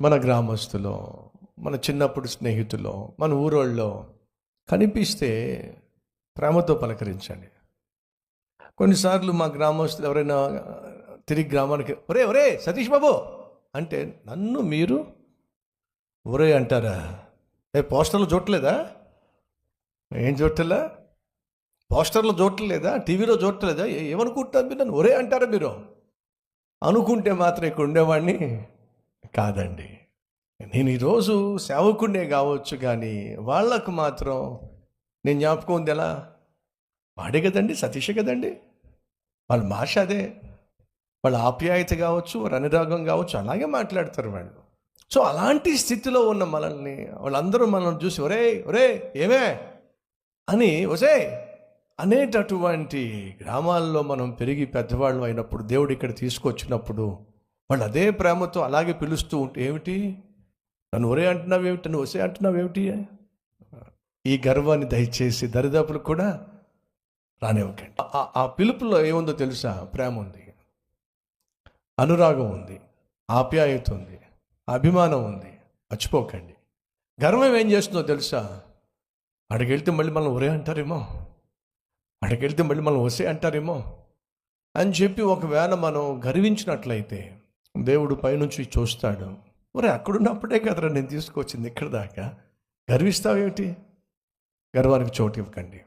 మన గ్రామస్తులో మన చిన్నప్పుడు స్నేహితులో మన ఊరోళ్ళలో కనిపిస్తే ప్రేమతో పలకరించండి. కొన్నిసార్లు మా గ్రామస్తులు ఎవరైనా తిరిగి గ్రామానికి ఒరే ఒరే సతీష్ బాబు! అంటే నన్ను మీరు ఒరే అంటారా? ఏ పోస్టర్లు చూడలేదా ఏం చూడలేదా పోస్టర్లో చూడలేదా టీవీలో చూడలేదా ఏ- ఏమనుకుంటారు మీరు? నన్ను ఒరే అంటారా మీరు? అనుకుంటే మాత్రం ఇక్కడ ఉండేవాడిని కాదండి. నేను ఈరోజు సేవకుడినే కావచ్చు కానీ వాళ్ళకు మాత్రం నేను జ్ఞాపకం ఉంది ఎలా? వాడే కదండి సతీష్ కదండి. వాళ్ళ భాష అదే. వాళ్ళ ఆప్యాయత కావచ్చు వాళ్ళ అనురాగం కావచ్చు అలాగే మాట్లాడతారు వాళ్ళు. సో అలాంటి స్థితిలో ఉన్న మనల్ని వాళ్ళందరూ మనల్ని చూసి ఒరే ఒరే ఏమే? అని ఒసే! అనేటటువంటి గ్రామాల్లో మనం పెరిగి పెద్దవాళ్ళు అయినప్పుడు దేవుడు ఇక్కడ తీసుకొచ్చినప్పుడు వాళ్ళు అదే ప్రేమతో అలాగే పిలుస్తూ ఉంటే ఏమిటి? నన్ను ఒరే అంటున్నావు ఏమిటి నన్ను ఒసే అంటున్నావు ఏమిటి ఈ గర్వాన్ని దయచేసి దరిదాపులు కూడా రానివ్వకండి. ఆ- ఆ పిలుపులో ఏముందో తెలుసా? ప్రేమ ఉంది. అనురాగం ఉంది. ఆప్యాయత ఉంది. అభిమానం ఉంది. మర్చిపోకండి. గర్వం ఏం చేస్తుందో తెలుసా? అడిగెళ్తే మళ్ళీ మనం ఒరే అంటారేమో? అడిగెళ్తే మళ్ళీ మనం వసే అంటారేమో? అని చెప్పి ఒకవేళ మనం గర్వించినట్లయితే దేవుడు పైనుంచి చూస్తాడు. మరి అక్కడున్నప్పుడే కదరా నేను తీసుకొచ్చింది ఇక్కడ దాకా. గర్విస్తావేమిటి? గర్వానికి చోటు ఇవ్వకండి.